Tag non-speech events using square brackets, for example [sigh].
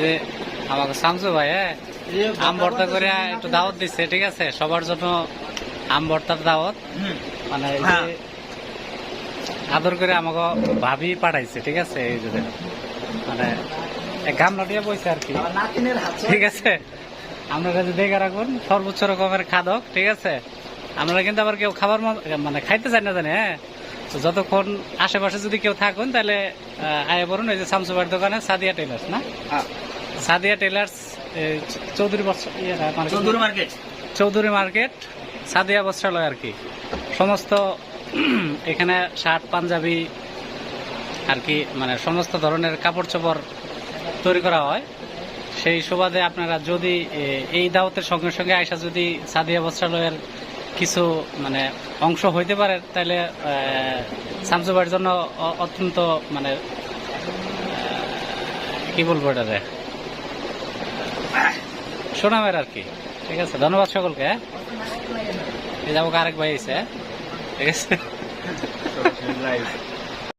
যে আমাকে শামসু ভাই হ্যাঁ? আম ভর্তা করে একটু দাওয়াত দিচ্ছে ঠিক আছে? সবার জন্য আম ভর্তার দাওয়াত। মানে হ্যাঁ। আদর করে আমাকে ভাবি পাঠাইছে ঠিক আছে? এই যে মানে গামলা দিয়ে বইছে আর কি। ঠিক আছে? আমরা কাছে দেখে রাখুন সর্বোচ্চ রকমের খাদক ঠিক আছে? আমরা কিন্তু আবার কেউ খাবার মানে খাইতে চাই না জানি হ্যাঁ? তো যতক্ষণ আশেপাশে যদি কেউ থাকুন তাহলে আয় বলুন ওই যে শামসুবার দোকানে সাদিয়া টেলার্স না হ্যাঁ। সাদিয়া টেলার্স এই চৌধুরী বস্ত্র ইয়ে মানে? চন্দুর মার্কেট চৌধুরী মার্কেট সাদিয়া বস্ত্রালয় আর কি সমস্ত [clears throat] এখানে শার্ট পাঞ্জাবি আর কি মানে সমস্ত ধরনের কাপড় চোপড় তৈরি করা হয় সেই সুবাদে আপনারা যদি এই দাওয়াতের সঙ্গে সঙ্গে আয়সা যদি সাদিয়া বস্ত্রালয়ের কিছু মানে অংশ হইতে পারে তাহলে সামসুবার জন্য অত্যন্ত মানে কি বলব এটারে শোনামের আর কি ঠিক আছে, ধন্যবাদ সকলকে হ্যাঁ? এই যাব আরেক ভাই হ্যাঁ? ঠিক আছে